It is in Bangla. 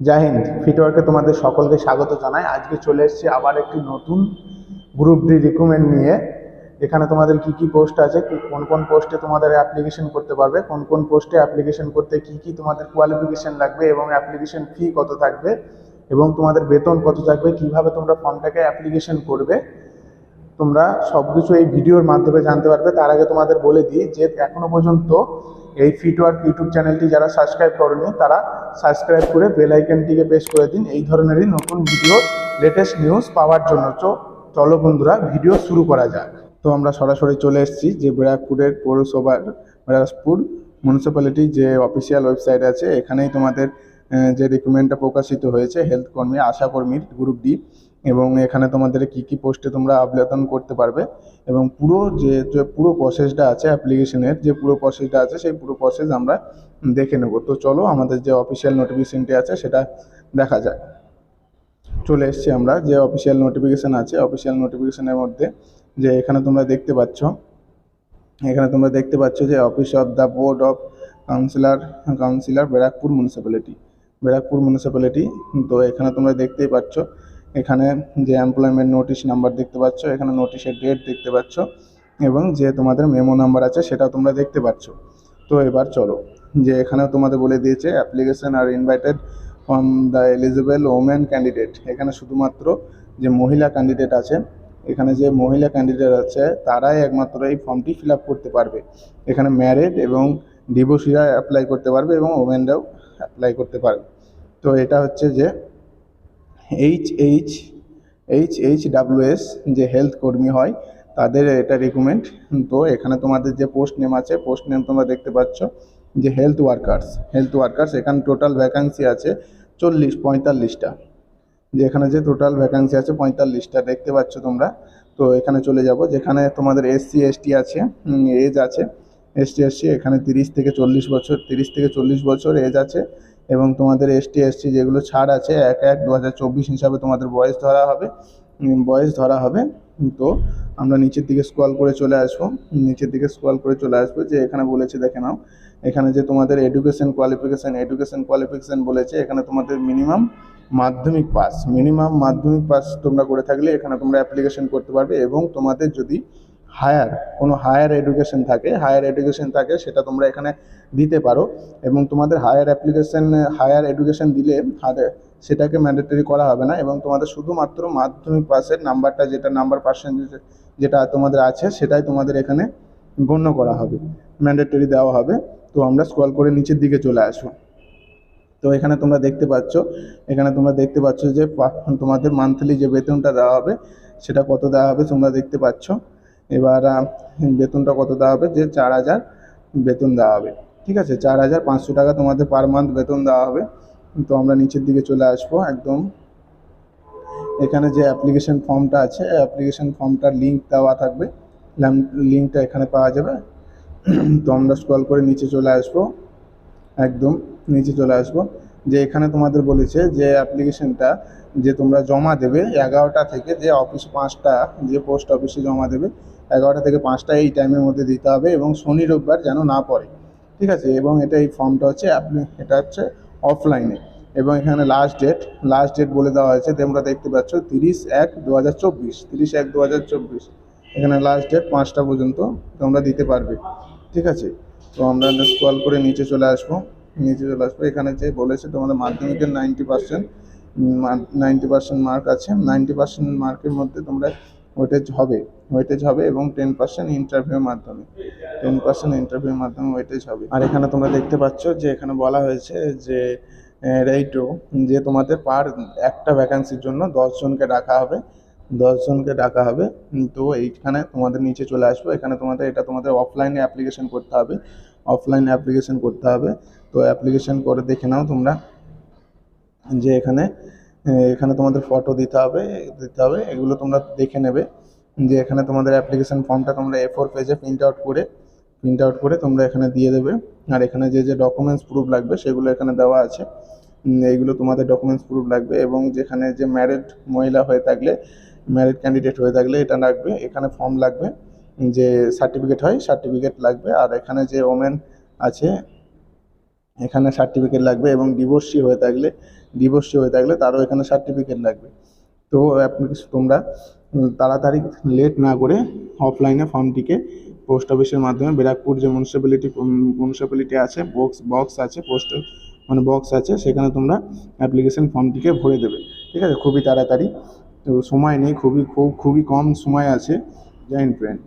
জয় হিন্দ। ফিটওয়ার্কে তোমাদের সকলকে স্বাগত জানাই। আজকে চলে এসেছি আবার একটি নতুন গ্রুপ ডি রিক্রুটমেন্ট নিয়ে এখানে তোমাদের কি কি পোস্ট আছে কোন কোন পোস্টে তোমাদের অ্যাপ্লিকেশন করতে পারবে, কোন কোন পোস্টে অ্যাপ্লিকেশন করতে কি কি তোমাদের কোয়ালিফিকেশন লাগবে এবং অ্যাপ্লিকেশন ফি কত থাকবে এবং তোমাদের বেতন কত থাকবে, কীভাবে তোমরা ফর্মটাকে অ্যাপ্লিকেশন করবে, তোমরা সব কিছু এই ভিডিওর মাধ্যমে জানতে পারবে। তার আগে তোমাদের বলে দিই যে এখনও পর্যন্ত এই ফিটওয়ার্ক ইউটিউব চ্যানেলটি যারা সাবস্ক্রাইব করেনি, তারা সাবস্ক্রাইব করে বেল আইকনটিকে প্রেস করে দিন। এই ধরনেরই নতুন ভিডিও লেটেস্ট নিউজ পাওয়ার জন্য। তো চলো বন্ধুরা ভিডিও শুরু করা যাক। তো আমরা সরাসরি চলে এসেছি যে ব্যারাকপুরের পৌরসভার, ব্যারাকপুর মিউনিসিপ্যালিটি যে অফিসিয়াল ওয়েবসাইট আছে, এখানেই তোমাদের যে রিক্রুটমেন্টটা প্রকাশিত হয়েছে হেলথ কর্মী, আশা কর্মীর গ্রুপ ডি এবং এখানে তোমাদের কি কি পোস্টে তোমরা আবেদন করতে পারবে এবং পুরো যে যে পুরো প্রসেসটা আছে অ্যাপ্লিকেশনের যে পুরো প্রসেসটা আছে সেই পুরো প্রসেস আমরা দেখে নেব। তো চলো আমাদের যে অফিসিয়াল নোটিফিকেশনটি আছে সেটা দেখা যাক। চলে এসেছি আমরা, যে অফিসিয়াল নোটিফিকেশান আছে অফিসিয়াল নোটিফিকেশানের মধ্যে যে এখানে তোমরা দেখতে পাচ্ছ, এখানে তোমরা দেখতে পাচ্ছ যে office of the board of councillor councillor Barrackpore municipality Barrackpore municipality তো এখানে তোমরা দেখতেই পাচ্ছ এখানে যে এমপ্লয়মেন্ট নোটিশ নাম্বার দেখতে পাচ্ছ, এখানে নোটিশের ডেট দেখতে পাচ্ছ, এবং যে তোমাদের মেমো নাম্বার আছে সেটাও তোমরা দেখতে পাচ্ছ। তো এবার চলো, যে এখানে তোমাদের বলে দিয়েছে application R invited from the eligible women candidate এখানে শুধুমাত্র যে মহিলা ক্যান্ডিডেট আছে, এখানে যে মহিলা ক্যান্ডিডেট আছে, তারাই একমাত্র এই ফর্মটি ফিল করতে পারবে। এখানে ম্যারিড এবং ডিভোর্সিরা অ্যাপ্লাই করতে পারবে এবং ওমেনরাও অ্যাপ্লাই করতে পারবে। তো এটা হচ্ছে যে H H H H WS যে হেলথ কর্মী হয়, তাদের এটা রিক্রুটমেন্ট তো এখানে তোমাদের যে পোস্ট নেম আছে পোস্ট নেম তোমরা দেখতে পাচ্ছ যে হেলথ ওয়ার্কার্স হেলথ ওয়ার্কার্স এখানে টোটাল ভ্যাকান্সি আছে চল্লিশ, পঁয়তাল্লিশটা। যে এখানে যে টোটাল ভ্যাকান্সি আছে পঁয়তাল্লিশটা, দেখতে পাচ্ছ তোমরা। তো এখানে চলে যাব, যেখানে তোমাদের এসসি এসটি আছে এজ আছে। এসটি এসসি এখানে তিরিশ থেকে চল্লিশ বছর, তিরিশ থেকে চল্লিশ বছর এজ আছে। এবং তোমাদের এসটি এসসি যেগুলো ছাড় আছে, এক এক দু হিসাবে তোমাদের বয়স ধরা হবে। বয়স ধরা হবে। তো আমরা নিচের দিকে স্ক্রল করে চলে আসব। নিচের দিকে স্ক্রল করে চলে আসব যে এখানে বলেছে, দেখে নাও। এখানে যে তোমাদের এডুকেশন কোয়ালিফিকেশান এডুকেশন কোয়ালিফিকেশান বলেছে, এখানে তোমাদের মিনিমাম মাধ্যমিক পাস মিনিমাম মাধ্যমিক পাস তোমরা করে থাকলে এখানে তোমরা অ্যাপ্লিকেশন করতে পারবে এবং তোমাদের যদি হায়ার কোনো হায়ার এডুকেশন থাকে হায়ার এডুকেশন থাকে, সেটা তোমরা এখানে দিতে পারো। এবং তোমাদের হায়ার অ্যাপ্লিকেশন হায়ার এডুকেশন দিলে সেটাকে ম্যান্ডেটরি করা হবে না এবং তোমাদের শুধুমাত্র মাধ্যমিক পাসের নাম্বারটা যেটা নাম্বার পার্সেন্টেজ যেটা তোমাদের আছে, সেটাই তোমাদের এখানে গণ্য করা হবে ম্যান্ডেটরি দেওয়া হবে। তো আমরা স্ক্রল করে নিচের দিকে চলে আসব। তো এখানে তোমরা দেখতে পাচ্ছ, এখানে তোমরা দেখতে পাচ্ছ যে তোমাদের মান্থলি যে বেতনটা দেওয়া হবে, সেটা কত দেওয়া হবে তোমরা দেখতে পাচ্ছ। এবার বেতনটা কত দেওয়া হবে? যে চার হাজার বেতন দেওয়া হবে। ঠিক আছে? চার হাজার পাঁচশো টাকা তোমাদের পার মান্থ বেতন দেওয়া হবে। তো আমরা নিচের দিকে চলে আসব, একদম। এখানে যে অ্যাপ্লিকেশন ফর্মটা আছে অ্যাপ্লিকেশন ফর্মটার লিঙ্ক দেওয়া থাকবে। লিঙ্কটা এখানে পাওয়া যাবে। তো আমরা স্ক্রল করে নিচে চলে আসব। একদম, নিচে চলে আসব। যে এখানে তোমাদের বলেছে যে অ্যাপ্লিকেশনটা যে তোমরা জমা দেবে এগারোটা থেকে যে অফিস পাঁচটা, যে পোস্ট অফিসে জমা দেবে এগারোটা থেকে পাঁচটা এই টাইমের মধ্যে দিতে হবে এবং শনি রোববার যেন না পড়ে। ঠিক আছে? এবং এটা এই ফর্মটা হচ্ছে অ্যাপ্লি- এটা হচ্ছে অফলাইনে এবং এখানে লাস্ট ডেট লাস্ট ডেট বলে দেওয়া হয়েছে, তোমরা দেখতে পাচ্ছ তিরিশ এক দু হাজার চব্বিশ, তিরিশ এক দু হাজার চব্বিশ। এখানে লাস্ট ডেট পাঁচটা পর্যন্ত তোমরা দিতে পারবে। ঠিক আছে? তো আমরা স্কল করে নিচে চলে আসব। নিচে চলে আসব। এখানে যে বলেছে তোমাদের মাধ্যমিকের ninety percent ninety percent mark আছে। নাইনটি পার্সেন্ট মার্কের মধ্যে তোমরা ওয়েটেজ হবে ওয়েটেজ হবে এবং টেন পার্সেন্ট ইন্টারভিউর মাধ্যমে টেন পার্সেন্ট ইন্টারভিউর মাধ্যমে ওয়েটেজ হবে। আর এখানে তোমরা দেখতে পাচ্ছ যে এখানে বলা হয়েছে যে রেইটো যে তোমাদের পার একটা ভ্যাকান্সির জন্য দশজনকে ডাকা হবে দশজনকে ডাকা হবে। তো এইখানে তোমাদের নিচে চলে আসব, এখানে তোমাদের, এটা তোমাদের অফলাইনে অ্যাপ্লিকেশন করতে হবে অফলাইনে অ্যাপ্লিকেশন করতে হবে। তো অ্যাপ্লিকেশন করে দেখে নাও তোমরা যে এখানে এখানে তোমাদের ফটো দিতে হবে দিতে হবে। এগুলো তোমরা দেখে নেবে যে এখানে তোমাদের অ্যাপ্লিকেশন ফর্মটা তোমরা এ ফোর পেজে প্রিন্ট আউট করে প্রিন্ট আউট করে তোমরা এখানে দিয়ে দেবে। আর এখানে যে যে ডকুমেন্টস প্রুফ লাগবে সেগুলো এখানে দেওয়া আছে। এইগুলো তোমাদের ডকুমেন্টস প্রুফ লাগবে এবং যেখানে যে ম্যারিড মহিলা হয়ে থাকলে ম্যারিড ক্যান্ডিডেট হয়ে থাকলে এটা লাগবে। এখানে ফর্ম লাগবে যে সার্টিফিকেট হয় সার্টিফিকেট লাগবে। আর এখানে যে ওমেন আছে এখানে সার্টিফিকেট লাগবে এবং ডিভোর্সি হয়ে থাকলে ডিভোর্সি হয়ে থাকলে তারও এখানে সার্টিফিকেট লাগবে। তো অ্যাপ্লিকেশন তোমরা তাড়াতাড়ি লেট না করে অফলাইনে ফর্মটিকে পোস্ট অফিসের মাধ্যমে, ব্যারাকপুর যে মিউনিসিপ্যালিটি মিউনিসিপ্যালিটি আছে বক্স বক্স আছে পোস্ট মানে বক্স আছে, সেখানে তোমরা অ্যাপ্লিকেশন ফর্মটিকে ভরে দেবে। ঠিক আছে? খুবই তাড়াতাড়ি। তো সময় নেই, খুবই, খুব, খুবই কম সময় আছে জয়েন্ট ফ্রেন্ড